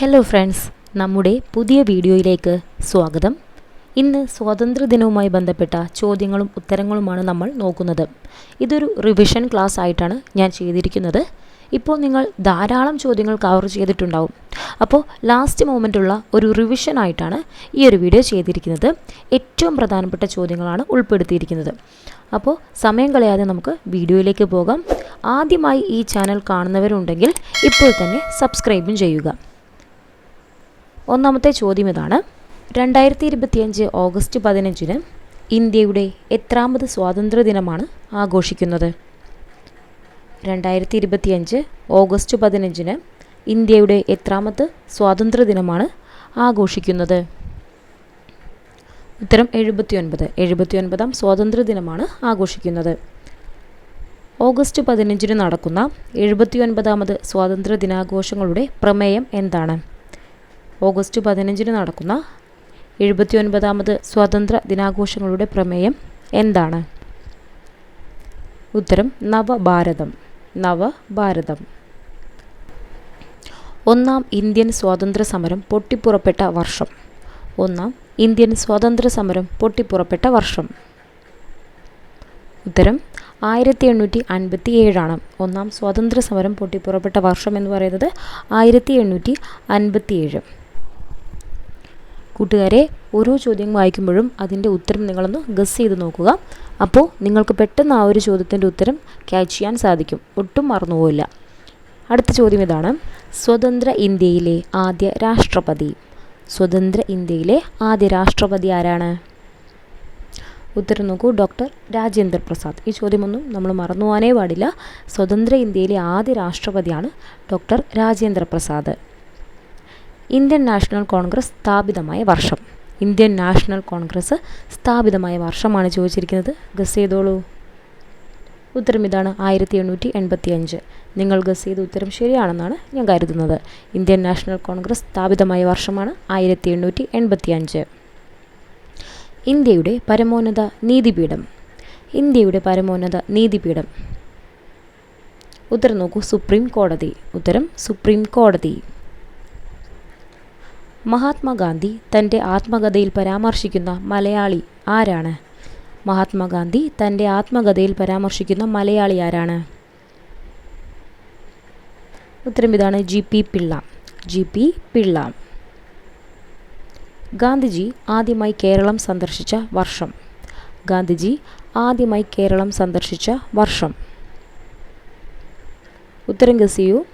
Hello friends നമ്മുടെ പുതിയ വീഡിയോയിലേക്ക് സ്വാഗതം. ഇന്ന് സ്വാതന്ത്ര്യദിനവുമായി ബന്ധപ്പെട്ട ചോദ്യങ്ങളും ഉത്തരങ്ങളുമാണ് നമ്മൾ നോക്കുന്നത്. ഇതൊരു റിവിഷൻ ക്ലാസ് ആയിട്ടാണ് ഞാൻ ചെയ്തിരിക്കുന്നത്. ഇപ്പോൾ നിങ്ങൾ ധാരാളം ചോദ്യങ്ങൾ കവർ ചെയ്തിട്ടുണ്ടാവും. അപ്പോൾ ലാസ്റ്റ് മൊമെന്റുള്ള ഒരു റിവിഷൻ ആയിട്ടാണ് ഈ ഒരു വീഡിയോ ചെയ്തിരിക്കുന്നത്. ഏറ്റവും പ്രധാനപ്പെട്ട ചോദ്യങ്ങളാണ് ഉൾപ്പെടുത്തിയിരിക്കുന്നത്. അപ്പോൾ സമയം കളയാതെ നമുക്ക് വീഡിയോയിലേക്ക് പോകാം. ആദ്യമായി ഈ ചാനൽ കാണുന്നവരുണ്ടെങ്കിൽ ഇപ്പോൾ തന്നെ സബ്സ്ക്രൈബും ചെയ്യുക. ഒന്നാമത്തെ ചോദ്യം ഇതാണ്. രണ്ടായിരത്തി ഇരുപത്തിയഞ്ച് ഓഗസ്റ്റ് പതിനഞ്ചിന് ഇന്ത്യയുടെ എത്രാമത് സ്വാതന്ത്ര്യ ദിനമാണ് ആഘോഷിക്കുന്നത്. രണ്ടായിരത്തി ഇരുപത്തിയഞ്ച് ഓഗസ്റ്റ് പതിനഞ്ചിന് ഇന്ത്യയുടെ എത്രാമത് സ്വാതന്ത്ര്യ ദിനമാണ് ആഘോഷിക്കുന്നത്. ഉത്തരം എഴുപത്തിയൊൻപത്. എഴുപത്തിയൊൻപതാം സ്വാതന്ത്ര്യ ദിനമാണ് ആഘോഷിക്കുന്നത്. ഓഗസ്റ്റ് പതിനഞ്ചിന് നടക്കുന്ന എഴുപത്തിയൊൻപതാമത് സ്വാതന്ത്ര്യ ദിനാഘോഷങ്ങളുടെ പ്രമേയം എന്താണ്? ഓഗസ്റ്റ് പതിനഞ്ചിന് നടക്കുന്ന എഴുപത്തിയൊൻപതാമത് സ്വാതന്ത്ര്യ ദിനാഘോഷങ്ങളുടെ പ്രമേയം എന്താണ്? ഉത്തരം നവഭാരതം. നവഭാരതം. ഒന്നാം ഇന്ത്യൻ സ്വാതന്ത്ര്യ സമരം പൊട്ടിപ്പുറപ്പെട്ട വർഷം. ഒന്നാം ഇന്ത്യൻ സ്വാതന്ത്ര്യ സമരം പൊട്ടിപ്പുറപ്പെട്ട വർഷം. ഉത്തരം ആയിരത്തി എണ്ണൂറ്റി അൻപത്തി ഏഴാണ് ഒന്നാം സ്വാതന്ത്ര്യ സമരം പൊട്ടിപ്പുറപ്പെട്ട വർഷം എന്ന് പറയുന്നത് ആയിരത്തി എണ്ണൂറ്റി അൻപത്തി ഏഴ് കൂട്ടുകാരെ ഓരോ ചോദ്യം വായിക്കുമ്പോഴും അതിന്റെ ഉത്തരം നിങ്ങളൊന്ന് ഗസ് ചെയ്ത് നോക്കുക. അപ്പോൾ നിങ്ങൾക്ക് പെട്ടെന്ന് ആ ഒരു ചോദ്യത്തിന്റെ ഉത്തരം ക്യാച്ച് ചെയ്യാൻ സാധിക്കും. ഒട്ടും മറന്നുപോയില്ല അടുത്ത ചോദ്യം ഇതാണ്. സ്വതന്ത്ര ഇന്ത്യയിലെ ആദ്യ രാഷ്ട്രപതി. സ്വതന്ത്ര ഇന്ത്യയിലെ ആദ്യ രാഷ്ട്രപതി ആരാണ്? ഉത്തരം നോക്കൂ. ഡോക്ടർ രാജേന്ദ്ര പ്രസാദ്. ഈ ചോദ്യമൊന്നും നമ്മൾ മറന്നു പോകാനേ പാടില്ല. സ്വതന്ത്ര ഇന്ത്യയിലെ ആദ്യ രാഷ്ട്രപതിയാണ് doctor Rajendra Prasad. Indian National Congress സ്ഥാപിതമായ വർഷം. ഇന്ത്യൻ നാഷണൽ കോൺഗ്രസ് സ്ഥാപിതമായ വർഷമാണ് ചോദിച്ചിരിക്കുന്നത്. ഗസ് ചെയ്തോളൂ. ഉത്തരം ഇതാണ് ആയിരത്തി എണ്ണൂറ്റി എൺപത്തി അഞ്ച് നിങ്ങൾ ഗസ് ചെയ്ത ഉത്തരം ശരിയാണെന്നാണ് ഞാൻ കരുതുന്നത്. ഇന്ത്യൻ നാഷണൽ കോൺഗ്രസ് സ്ഥാപിതമായ വർഷമാണ് ആയിരത്തി എണ്ണൂറ്റി എൺപത്തി അഞ്ച് ഇന്ത്യയുടെ പരമോന്നത നീതിപീഠം. ഇന്ത്യയുടെ പരമോന്നത നീതിപീഠം. ഉത്തരം നോക്കൂ. സുപ്രീം കോടതി. ഉത്തരം സുപ്രീം കോടതി. മഹാത്മാഗാന്ധി തന്റെ ആത്മകഥയിൽ പരാമർശിക്കുന്ന മലയാളി ആരാണ്? മഹാത്മാഗാന്ധി തന്റെ ആത്മകഥയിൽ പരാമർശിക്കുന്ന മലയാളി ആരാണ്? ഉത്തരം ഇതാണ് G P Pillai. G P Pillai. Gandhiji ആദ്യമായി കേരളം സന്ദർശിച്ച വർഷം. ഗാന്ധിജി ആദ്യമായി കേരളം സന്ദർശിച്ച വർഷം. ഉത്തരം ഗസ് ചെയ്യൂ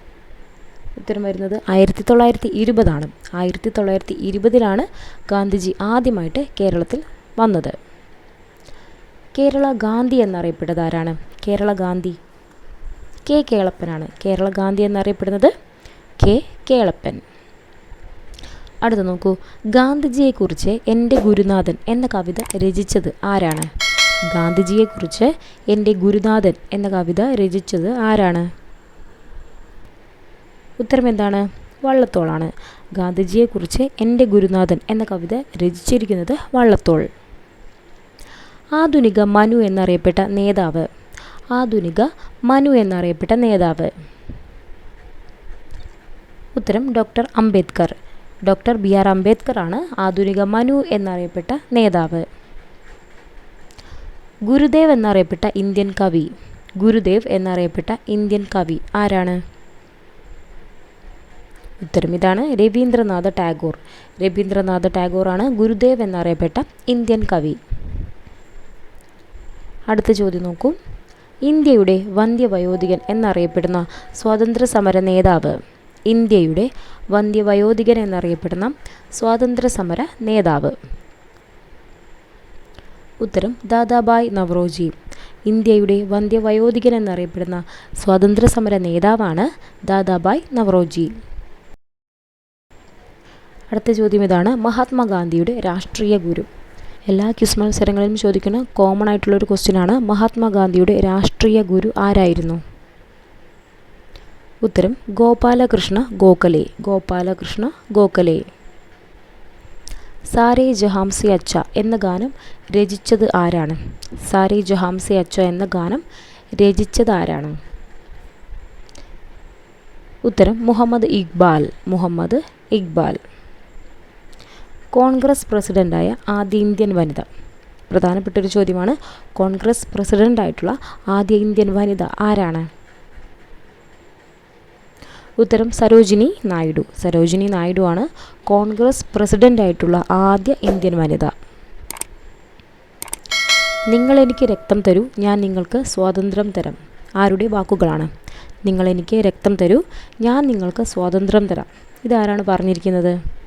ഉത്തരം വരുന്നത് ആയിരത്തി തൊള്ളായിരത്തി ഇരുപതാണ് ആയിരത്തി തൊള്ളായിരത്തി ഇരുപതിലാണ് ഗാന്ധിജി ആദ്യമായിട്ട് കേരളത്തിൽ വന്നത്. കേരള ഗാന്ധി എന്നറിയപ്പെട്ടത് ആരാണ്? കേരള ഗാന്ധി. കെ കേളപ്പനാണ്. കേരള ഗാന്ധി എന്നറിയപ്പെടുന്നത് കെ കേളപ്പൻ. അടുത്ത നോക്കൂ. ഗാന്ധിജിയെക്കുറിച്ച് എന്റെ ഗുരുനാഥൻ എന്ന കവിത രചിച്ചത് ആരാണ്? ഗാന്ധിജിയെക്കുറിച്ച് എന്റെ ഗുരുനാഥൻ എന്ന കവിത രചിച്ചത് ആരാണ്? ഉത്തരം എന്താണ് വള്ളത്തോളാണ്. ഗാന്ധിജിയെക്കുറിച്ച് എന്റെ ഗുരുനാഥൻ എന്ന കവിത രചിച്ചിരിക്കുന്നത് വള്ളത്തോൾ. ആധുനിക മനു എന്നറിയപ്പെട്ട നേതാവ്. ആധുനിക മനു എന്നറിയപ്പെട്ട നേതാവ്. ഉത്തരം doctor Ambedkar. Doctor B. R. Ambedkar ആണ് ആധുനിക മനു എന്നറിയപ്പെട്ട നേതാവ്. ഗുരുദേവ് എന്നറിയപ്പെട്ട ഇന്ത്യൻ കവി. ഗുരുദേവ് എന്നറിയപ്പെട്ട ഇന്ത്യൻ കവി ആരാണ്? ഉത്തരം. ഇതാണ് രവീന്ദ്രനാഥ ടാഗോർ. രവീന്ദ്രനാഥ ടാഗോർ ആണ് ഗുരുദേവ് എന്നറിയപ്പെട്ട ഇന്ത്യൻ കവി. അടുത്ത ചോദ്യം നോക്കൂ. ഇന്ത്യയുടെ വന്ധ്യവയോധികൻ എന്നറിയപ്പെടുന്ന സ്വാതന്ത്ര്യ സമര നേതാവ്. ഇന്ത്യയുടെ വന്ധ്യവയോധികൻ എന്നറിയപ്പെടുന്ന സ്വാതന്ത്ര്യ സമര നേതാവ്. ഉത്തരം ദാദാബായ് നവറോജി. ഇന്ത്യയുടെ വന്ധ്യവയോധികൻ എന്നറിയപ്പെടുന്ന സ്വാതന്ത്ര്യ സമര നേതാവാണ് ദാദാബായ് നവറോജി. അടുത്ത ചോദ്യം ഇതാണ്. മഹാത്മാഗാന്ധിയുടെ രാഷ്ട്രീയ ഗുരു. എല്ലാ ക്വിസ് മത്സരങ്ങളിലും ചോദിക്കുന്ന കോമൺ ആയിട്ടുള്ളൊരു ക്വസ്റ്റ്യനാണ് മഹാത്മാഗാന്ധിയുടെ രാഷ്ട്രീയ ഗുരു ആരായിരുന്നു? ഉത്തരം ഗോപാലകൃഷ്ണ ഗോഖലെ. ഗോപാലകൃഷ്ണ ഗോഖലെ. സാരേ ജഹാംസെ അച്ച എന്ന ഗാനം രചിച്ചത് ആരാണ്? സാരേ ജഹാംസെ അച്ച എന്ന ഗാനം രചിച്ചത് ആരാണ്? ഉത്തരം മുഹമ്മദ് ഇക്ബാൽ. മുഹമ്മദ് ഇക്ബാൽ. കോൺഗ്രസ് പ്രസിഡന്റായ ആദ്യ ഇന്ത്യൻ വനിത. പ്രധാനപ്പെട്ട ഒരു ചോദ്യമാണ് കോൺഗ്രസ് പ്രസിഡന്റായിട്ടുള്ള ആദ്യ ഇന്ത്യൻ വനിത ആരാണ്? ഉത്തരം സരോജിനി നായിഡു. സരോജിനി നായിഡു ആണ് കോൺഗ്രസ് പ്രസിഡന്റായിട്ടുള്ള ആദ്യ ഇന്ത്യൻ വനിത. നിങ്ങൾ എനിക്ക് രക്തം തരൂ ഞാൻ നിങ്ങൾക്ക് സ്വാതന്ത്ര്യം തരാം. ആരുടെ വാക്കുകളാണ്? നിങ്ങൾ എനിക്ക് രക്തം തരൂ ഞാൻ നിങ്ങൾക്ക് സ്വാതന്ത്ര്യം തരാം. ഇതാരാണ് പറഞ്ഞിരിക്കുന്നത്?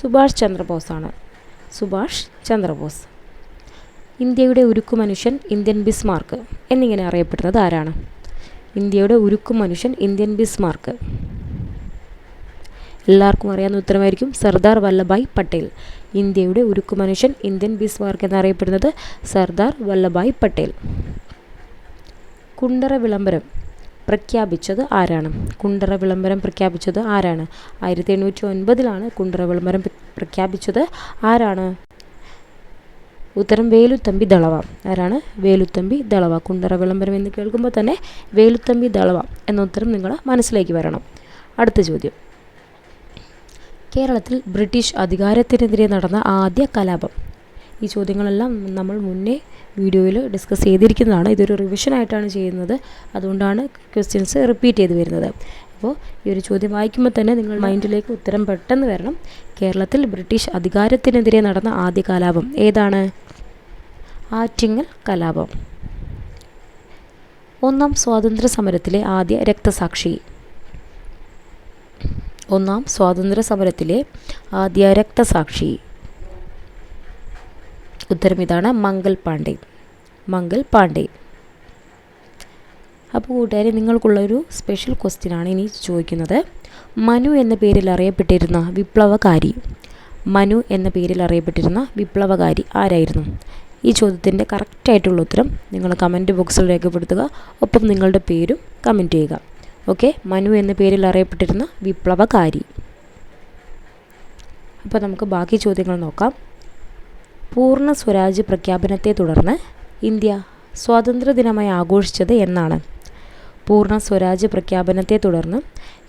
സുഭാഷ് ചന്ദ്രബോസാണ്. സുഭാഷ് ചന്ദ്രബോസ്. ഇന്ത്യയുടെ ഉരുക്കു മനുഷ്യൻ ഇന്ത്യൻ ബിസ്മാർക്ക് എന്നിങ്ങനെ അറിയപ്പെടുന്നത് ആരാണ്? ഇന്ത്യയുടെ ഉരുക്കു മനുഷ്യൻ ഇന്ത്യൻ ബിസ്മാർക്ക്. എല്ലാവർക്കും അറിയാവുന്ന ഉത്തരമായിരിക്കും സർദാർ വല്ലഭായ് പട്ടേൽ. ഇന്ത്യയുടെ ഉരുക്കു മനുഷ്യൻ ഇന്ത്യൻ ബിസ്മാർക്ക് എന്നറിയപ്പെടുന്നത് സർദാർ വല്ലഭായ് പട്ടേൽ. കുണ്ടറ വിളംബരം. പ്രഖ്യാപിച്ചത് ആരാണ്? കുണ്ടറ വിളംബരം പ്രഖ്യാപിച്ചത് ആരാണ്? ആയിരത്തി എണ്ണൂറ്റി ഒൻപതിലാണ് കുണ്ടറ വിളംബരം പ്രഖ്യാപിച്ചത് ആരാണ്? ഉത്തരം വേലുത്തമ്പി ദളവ. ആരാണ്? വേലുത്തമ്പി ദളവ. കുണ്ടറ വിളംബരം എന്ന് കേൾക്കുമ്പോൾ തന്നെ വേലുത്തമ്പി ദളവ എന്ന ഉത്തരം നിങ്ങൾ മനസ്സിലേക്ക് വരണം. അടുത്ത ചോദ്യം. കേരളത്തിൽ ബ്രിട്ടീഷ് അധികാരത്തിനെതിരെ നടന്ന ആദ്യ കലാപം ഈ ചോദ്യങ്ങളെല്ലാം നമ്മൾ മുന്നേ വീഡിയോയിൽ ഡിസ്കസ് ചെയ്തിരിക്കുന്നതാണ്. ഇതൊരു റിവിഷനായിട്ടാണ് ചെയ്യുന്നത്. അതുകൊണ്ടാണ് ക്വസ്റ്റ്യൻസ് റിപ്പീറ്റ് ചെയ്ത് വരുന്നത്. അപ്പോൾ ഈ ഒരു ചോദ്യം വായിക്കുമ്പോൾ തന്നെ നിങ്ങൾ മൈൻഡിലേക്ക് ഉത്തരം പെട്ടെന്ന് വരണം. കേരളത്തിൽ ബ്രിട്ടീഷ് അധികാരത്തിനെതിരെ നടന്ന ആദ്യ കലാപം ഏതാണ്? ആറ്റിങ്ങൽ കലാപം. ഒന്നാം സ്വാതന്ത്ര്യ സമരത്തിലെ ആദ്യ രക്തസാക്ഷി. ഒന്നാം സ്വാതന്ത്ര്യ സമരത്തിലെ ആദ്യ രക്തസാക്ഷി. ഉത്തരം ഇതാണ് മംഗൽ പാണ്ഡെ. മംഗൽ പാണ്ഡെ. അപ്പോൾ കൂട്ടുകാരെ നിങ്ങൾക്കുള്ളൊരു സ്പെഷ്യൽ ക്വസ്റ്റ്യനാണ് ഇനി ചോദിക്കുന്നത്. മനു എന്ന പേരിൽ അറിയപ്പെട്ടിരുന്ന വിപ്ലവകാരി. മനു എന്ന പേരിൽ അറിയപ്പെട്ടിരുന്ന വിപ്ലവകാരി ആരായിരുന്നു? ഈ ചോദ്യത്തിന്റെ കറക്റ്റായിട്ടുള്ള ഉത്തരം നിങ്ങൾ കമന്റ് ബോക്സിൽ രേഖപ്പെടുത്തുക. ഒപ്പം നിങ്ങളുടെ പേരും കമന്റ് ചെയ്യുക. ഓക്കെ മനു എന്ന പേരിൽ അറിയപ്പെട്ടിരുന്ന വിപ്ലവകാരി. അപ്പോൾ നമുക്ക് ബാക്കി ചോദ്യങ്ങൾ നോക്കാം. പൂർണ സ്വരാജ് പ്രഖ്യാപനത്തെ തുടർന്ന് ഇന്ത്യ സ്വാതന്ത്ര്യദിനമായി ആഘോഷിച്ചത് എന്നാണ്. പൂർണ സ്വരാജ് പ്രഖ്യാപനത്തെ തുടർന്ന്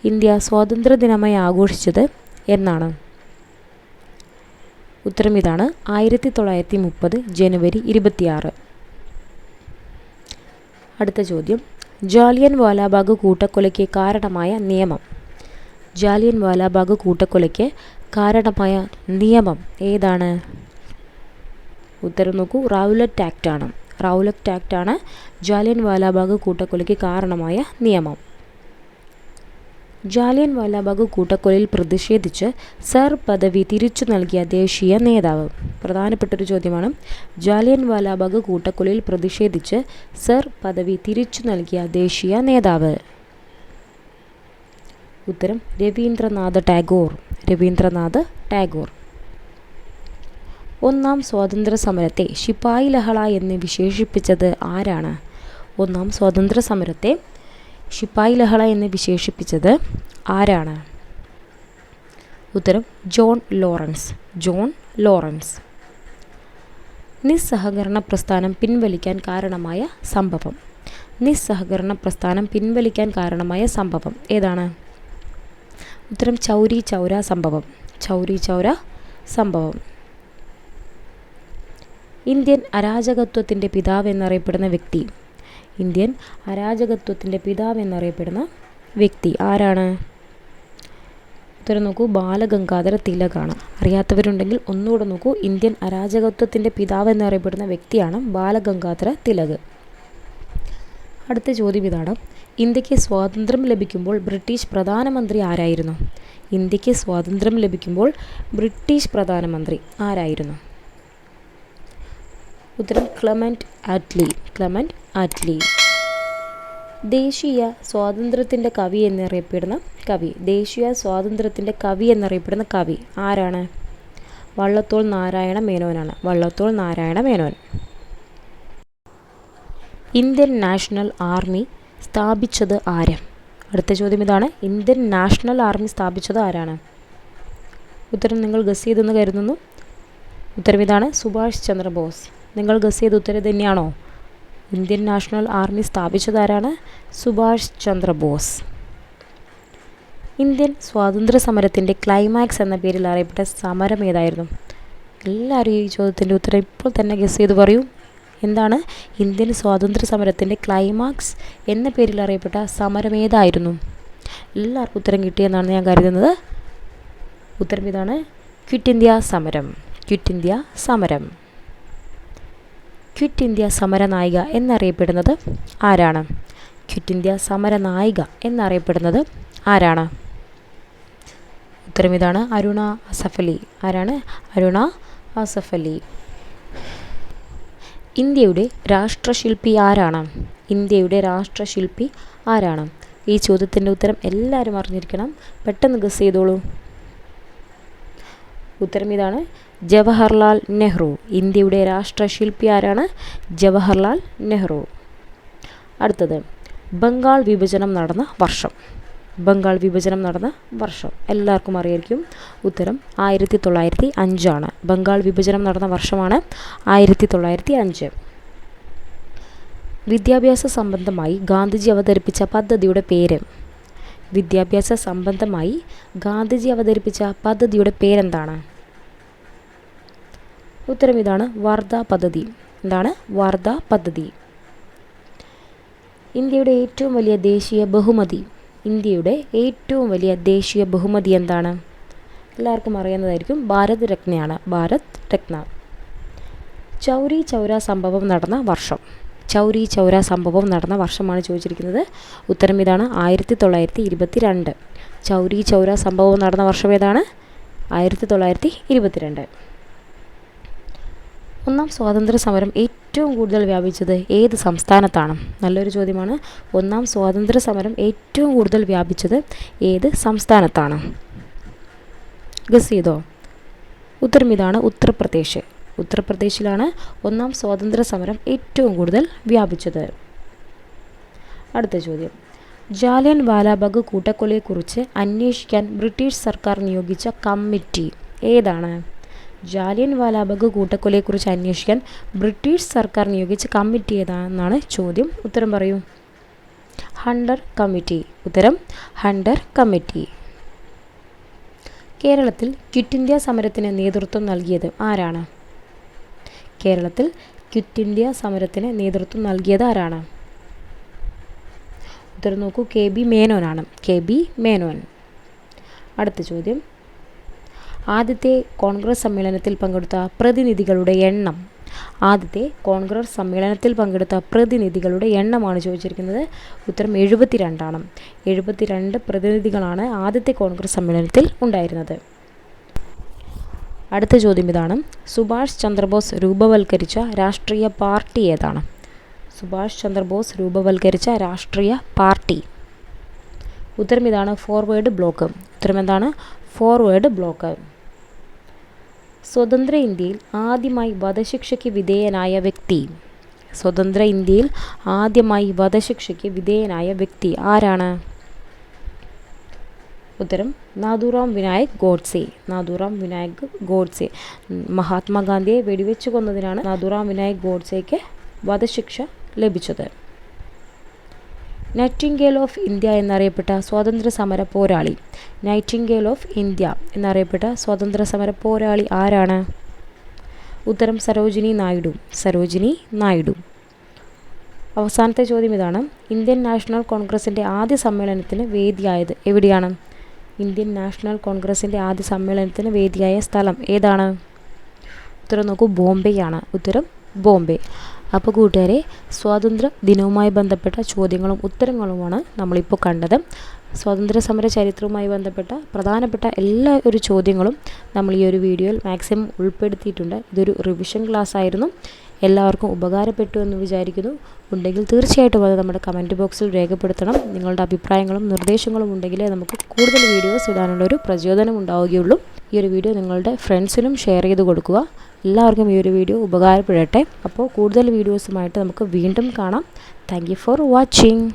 ഇന്ത്യ സ്വാതന്ത്ര്യദിനമായി ആഘോഷിച്ചത് എന്നാണ്. ഉത്തരം ഇതാണ്. ആയിരത്തി തൊള്ളായിരത്തി മുപ്പത് ജനുവരി ഇരുപത്തിയാറ്. അടുത്ത ചോദ്യം. ജാലിയൻ വാലാബാഗ് കൂട്ടക്കൊലയ്ക്ക് കാരണമായ നിയമം. ജാലിയൻ വാലാബാഗ് കൂട്ടക്കൊലയ്ക്ക് കാരണമായ നിയമം ഏതാണ്? ഉത്തരം നോക്കൂ. റൗലറ്റ് ആക്ട് ആണ്. റൗലറ്റ് ആക്ട് ആണ് ജാലിയൻ വാലാബാഗ് കൂട്ടക്കൊലയ്ക്ക് കാരണമായ നിയമം. ജാലിയൻ വാലാബാഗ് കൂട്ടക്കൊലയിൽ പ്രതിഷേധിച്ച് സർ പദവി തിരിച്ചു നൽകിയ ദേശീയ നേതാവ്. പ്രധാനപ്പെട്ടൊരു ചോദ്യമാണ് ജാലിയൻ വാലാബാഗ് കൂട്ടക്കൊലയിൽ പ്രതിഷേധിച്ച് സർ പദവി തിരിച്ചു നൽകിയ ദേശീയ നേതാവ്? ഉത്തരം രവീന്ദ്രനാഥ് ടാഗോർ. രവീന്ദ്രനാഥ് ടാഗോർ. ഒന്നാം സ്വാതന്ത്ര്യ സമരത്തെ ശിപായി ലഹള എന്ന് വിശേഷിപ്പിച്ചത് ആരാണ്? ഒന്നാം സ്വാതന്ത്ര്യ സമരത്തെ ശിപായി ലഹള എന്ന് വിശേഷിപ്പിച്ചത് ആരാണ്? ഉത്തരം ജോൺ ലോറൻസ്. John Lawrence. നിസ്സഹകരണ പ്രസ്ഥാനം പിൻവലിക്കാൻ കാരണമായ സംഭവം. നിസ്സഹകരണ പ്രസ്ഥാനം പിൻവലിക്കാൻ കാരണമായ സംഭവം ഏതാണ്? ഉത്തരം ചൗരി ചൗര സംഭവം. ചൗരി ചൗര സംഭവം. ഇന്ത്യൻ അരാജകത്വത്തിന്റെ പിതാവ് എന്നറിയപ്പെടുന്ന വ്യക്തി. ഇന്ത്യൻ അരാജകത്വത്തിന്റെ പിതാവ് എന്നറിയപ്പെടുന്ന വ്യക്തി ആരാണ്? ഉത്തരം നോക്കൂ ബാലഗംഗാധര തിലകാണ്. അറിയാത്തവരുണ്ടെങ്കിൽ ഒന്നുകൂടെ നോക്കൂ ഇന്ത്യൻ അരാജകത്വത്തിന്റെ പിതാവ് എന്നറിയപ്പെടുന്ന വ്യക്തിയാണ് ബാലഗംഗാധര തിലക്. അടുത്ത ചോദ്യം ഇതാണ്. ഇന്ത്യയ്ക്ക് സ്വാതന്ത്ര്യം ലഭിക്കുമ്പോൾ ബ്രിട്ടീഷ് പ്രധാനമന്ത്രി ആരായിരുന്നു? ഇന്ത്യയ്ക്ക് സ്വാതന്ത്ര്യം ലഭിക്കുമ്പോൾ ബ്രിട്ടീഷ് പ്രധാനമന്ത്രി ആരായിരുന്നു? ഉത്തരം ക്ലമന്റ് ആറ്റ്ലി ക്ലമന്റ് ആറ്റ്ലി. ദേശീയ സ്വാതന്ത്ര്യത്തിന്റെ കവി എന്നറിയപ്പെടുന്ന കവി. ദേശീയ സ്വാതന്ത്ര്യത്തിന്റെ കവി എന്നറിയപ്പെടുന്ന കവി ആരാണ്? Vallathol Narayana മേനോനാണ്. Vallathol Narayana Menon. Indian National Army സ്ഥാപിച്ചത് ആര്? അടുത്ത ചോദ്യം ഇതാണ്. ഇന്ത്യൻ നാഷണൽ ആർമി സ്ഥാപിച്ചത് ആരാണ്? ഉത്തരം നിങ്ങൾ ഗസ് ചെയ്തെന്ന് കരുതുന്നു. ഉത്തരം ഇതാണ് സുഭാഷ് ചന്ദ്രബോസ്. നിങ്ങൾ ഗസ് ചെയ്ത് ഉത്തരം തന്നെയാണോ? ഇന്ത്യൻ നാഷണൽ ആർമി സ്ഥാപിച്ചതാരാണ് സുഭാഷ് ചന്ദ്രബോസ്? ഇന്ത്യൻ സ്വാതന്ത്ര്യ സമരത്തിന്റെ ക്ലൈമാക്സ് എന്ന പേരിൽ അറിയപ്പെട്ട സമരം ഏതായിരുന്നു? എല്ലാവരും ഈ ചോദ്യത്തിന്റെ ഉത്തരം ഇപ്പോൾ തന്നെ ഗസ് ചെയ്ത് പറയൂ. എന്താണ് ഇന്ത്യൻ സ്വാതന്ത്ര്യ സമരത്തിന്റെ ക്ലൈമാക്സ് എന്ന പേരിൽ അറിയപ്പെട്ട സമരം ഏതായിരുന്നു? എല്ലാവർക്കും ഉത്തരം കിട്ടിയെന്നാണ് ഞാൻ കരുതുന്നത്. ഉത്തരം ഇതാണ് ക്വിറ്റ് ഇന്ത്യ സമരം. ക്വിറ്റ് ഇന്ത്യ സമരം. ക്വിറ്റ് ഇന്ത്യ സമരനായിക എന്നറിയപ്പെടുന്നത് ആരാണ്? ക്വിറ്റ് ഇന്ത്യ സമരനായിക എന്നറിയപ്പെടുന്നത് ആരാണ്? ഉത്തരം ഇതാണ് അരുണ അസഫലി ആരാണ്? അരുണ അസഫലി ഇന്ത്യയുടെ രാഷ്ട്രശില്പി ആരാണ്? ഇന്ത്യയുടെ രാഷ്ട്രശില്പി ആരാണ്? ഈ ചോദ്യത്തിന്റെ ഉത്തരം എല്ലാവരും അറിഞ്ഞിരിക്കണം. പെട്ടെന്ന് ഗസ് ചെയ്തോളൂ. ഉത്തരം ഇതാണ് ജവഹർലാൽ നെഹ്റു. ഇന്ത്യയുടെ രാഷ്ട്രശില്പി ആരാണ്? ജവഹർലാൽ നെഹ്റു. അടുത്തത് ബംഗാൾ വിഭജനം നടന്ന വർഷം. ബംഗാൾ വിഭജനം നടന്ന വർഷം. എല്ലാവർക്കും അറിയായിരിക്കും ഉത്തരം ആയിരത്തി തൊള്ളായിരത്തി അഞ്ചാണ് ബംഗാൾ വിഭജനം നടന്ന വർഷമാണ് ആയിരത്തി തൊള്ളായിരത്തി അഞ്ച് വിദ്യാഭ്യാസ സംബന്ധമായി ഗാന്ധിജി അവതരിപ്പിച്ച പദ്ധതിയുടെ പേര് വിദ്യാഭ്യാസ സംബന്ധമായി ഗാന്ധിജി അവതരിപ്പിച്ച പദ്ധതിയുടെ പേരെന്താണ്? ഉത്തരം ഇതാണ് വാർധ പദ്ധതി. എന്താണ്? വാർധ പദ്ധതി. ഇന്ത്യയുടെ ഏറ്റവും വലിയ ദേശീയ ബഹുമതി. ഇന്ത്യയുടെ ഏറ്റവും വലിയ ദേശീയ ബഹുമതി എന്താണ്? എല്ലാവർക്കും അറിയുന്നതായിരിക്കും ഭാരത് രത്നയാണ്. ഭാരത് രത്ന. ചൗരി ചൗര സംഭവം നടന്ന വർഷം. ചൗരി ചൗര സംഭവം നടന്ന വർഷമാണ് ചോദിച്ചിരിക്കുന്നത്. ഉത്തരം ഇതാണ്. ആയിരത്തി തൊള്ളായിരത്തി ഇരുപത്തി രണ്ട് ചൗരി ചൗര സംഭവം നടന്ന വർഷം ഏതാണ്? ആയിരത്തി തൊള്ളായിരത്തി ഇരുപത്തിരണ്ട് ഒന്നാം സ്വാതന്ത്ര്യ സമരം ഏറ്റവും കൂടുതൽ വ്യാപിച്ചത് ഏത് സംസ്ഥാനത്താണ്? നല്ലൊരു ചോദ്യമാണ്. ഒന്നാം സ്വാതന്ത്ര്യ സമരം ഏറ്റവും കൂടുതൽ വ്യാപിച്ചത് ഏത് സംസ്ഥാനത്താണ്? ഗസ് ചെയ്തോ ഉത്തരം ഇതാണ് ഉത്തർപ്രദേശ്. ഉത്തർപ്രദേശിലാണ് ഒന്നാം സ്വാതന്ത്ര്യ സമരം ഏറ്റവും കൂടുതൽ വ്യാപിച്ചത്. അടുത്ത ചോദ്യം. ജാലിയൻ വാലാബാഗ് കൂട്ടക്കൊലയെക്കുറിച്ച് അന്വേഷിക്കാൻ ബ്രിട്ടീഷ് സർക്കാർ നിയോഗിച്ച കമ്മിറ്റി ഏതാണ്? ജാലിയൻ വാലാബാഗ് കൂട്ടക്കൊലയെക്കുറിച്ച് അന്വേഷിക്കാൻ ബ്രിട്ടീഷ് സർക്കാർ നിയോഗിച്ച കമ്മിറ്റി ഏതാണെന്നാണ് ചോദ്യം. ഉത്തരം പറയൂ. Hunter committee. ഉത്തരം ഹണ്ടർ കമ്മിറ്റി. കേരളത്തിൽ ക്വിറ്റ് ഇന്ത്യ സമരത്തിന് നേതൃത്വം നൽകിയത് ആരാണ്? കേരളത്തിൽ ക്വിറ്റ് ഇന്ത്യ സമരത്തിന് നേതൃത്വം നൽകിയത് ആരാണ് ഉത്തരം നോക്കൂ. K B മേനോനാണ്. K B Menon. അടുത്ത ചോദ്യം. ആദ്യത്തെ കോൺഗ്രസ് സമ്മേളനത്തിൽ പങ്കെടുത്ത പ്രതിനിധികളുടെ എണ്ണം. ആദ്യത്തെ കോൺഗ്രസ് സമ്മേളനത്തിൽ പങ്കെടുത്ത പ്രതിനിധികളുടെ എണ്ണമാണ് ചോദിച്ചിരിക്കുന്നത്. ഉത്തരം എഴുപത്തിരണ്ടാണ്. എഴുപത്തിരണ്ട് പ്രതിനിധികളാണ് ആദ്യത്തെ കോൺഗ്രസ് സമ്മേളനത്തിൽ ഉണ്ടായിരുന്നത്. അടുത്ത ചോദ്യം ഇതാണ്. സുഭാഷ് ചന്ദ്രബോസ് രൂപവൽക്കരിച്ച രാഷ്ട്രീയ പാർട്ടി ഏതാണ്? സുഭാഷ് ചന്ദ്രബോസ് രൂപവൽക്കരിച്ച രാഷ്ട്രീയ പാർട്ടി. ഉത്തരം ഇതാണ് ഫോർവേഡ് ബ്ലോക്ക്. ഉത്തരം എന്താണ്? Forward bloc. സ്വതന്ത്ര ഇന്ത്യയിൽ ആദ്യമായി വധശിക്ഷയ്ക്ക് വിധേയനായ വ്യക്തി. സ്വതന്ത്ര ഇന്ത്യയിൽ ആദ്യമായി വധശിക്ഷയ്ക്ക് വിധേയനായ വ്യക്തി ആരാണ്? ഉത്തരം നാദുറാം വിനായക് ഗോഡ്സെ. നാദുറാം വിനായക് ഗോഡ്സെ. മഹാത്മാഗാന്ധിയെ വെടിവെച്ചു കൊന്നതിനാണ് നാദുറാം വിനായക് ഗോഡ്സെക്ക് വധശിക്ഷ ലഭിച്ചത്. നൈറ്റിംഗേൽ ഓഫ് ഇന്ത്യ എന്നറിയപ്പെട്ട സ്വാതന്ത്ര്യ സമര പോരാളി. നൈറ്റിംഗേൽ ഓഫ് ഇന്ത്യ എന്നറിയപ്പെട്ട സ്വാതന്ത്ര്യ സമര പോരാളി ആരാണ്? ഉത്തരം സരോജിനി നായിഡു. സരോജിനി നായിഡു. അവസാനത്തെ ചോദ്യം ഇതാണ്. ഇന്ത്യൻ നാഷണൽ കോൺഗ്രസിന്റെ ആദ്യ സമ്മേളനത്തിന് വേദിയായത് എവിടെയാണ്? ഇന്ത്യൻ നാഷണൽ കോൺഗ്രസിന്റെ ആദ്യ സമ്മേളനത്തിന് വേദിയായ സ്ഥലം ഏതാണ്? ഉത്തരം നോക്കൂ ബോംബെയാണ്. ഉത്തരം ബോംബെ. അപ്പോൾ കൂട്ടുകാരെ സ്വാതന്ത്ര്യ ദിനവുമായി ബന്ധപ്പെട്ട ചോദ്യങ്ങളും ഉത്തരങ്ങളുമാണ് നമ്മളിപ്പോൾ കണ്ടത്. സ്വാതന്ത്ര്യ സമര ചരിത്രവുമായി ബന്ധപ്പെട്ട പ്രധാനപ്പെട്ട എല്ലാ ഒരു ചോദ്യങ്ങളും നമ്മൾ ഈ ഒരു വീഡിയോയിൽ മാക്സിമം ഉൾപ്പെടുത്തിയിട്ടുണ്ട്. ഇതൊരു റിവിഷൻ ക്ലാസ് ആയിരുന്നു. എല്ലാവർക്കും ഉപകാരപ്പെട്ടു എന്ന് വിചാരിക്കുന്നു. ഉണ്ടെങ്കിൽ തീർച്ചയായിട്ടും അത് നമ്മുടെ കമന്റ് ബോക്സിൽ രേഖപ്പെടുത്തണം. നിങ്ങളുടെ അഭിപ്രായങ്ങളും നിർദ്ദേശങ്ങളും ഉണ്ടെങ്കിലേ നമുക്ക് കൂടുതൽ വീഡിയോസ് ഇടാനുള്ള ഒരു പ്രചോദനം ഉണ്ടാവുകയുള്ളൂ. ഈ ഒരു വീഡിയോ നിങ്ങളുടെ ഫ്രണ്ട്സിനും ഷെയർ ചെയ്ത് കൊടുക്കുക. എല്ലാവർക്കും ഈ ഒരു വീഡിയോ ഉപകാരപ്പെടട്ടെ. അപ്പോൾ കൂടുതൽ വീഡിയോസുമായിട്ട് നമുക്ക് വീണ്ടും കാണാം. Thank for watching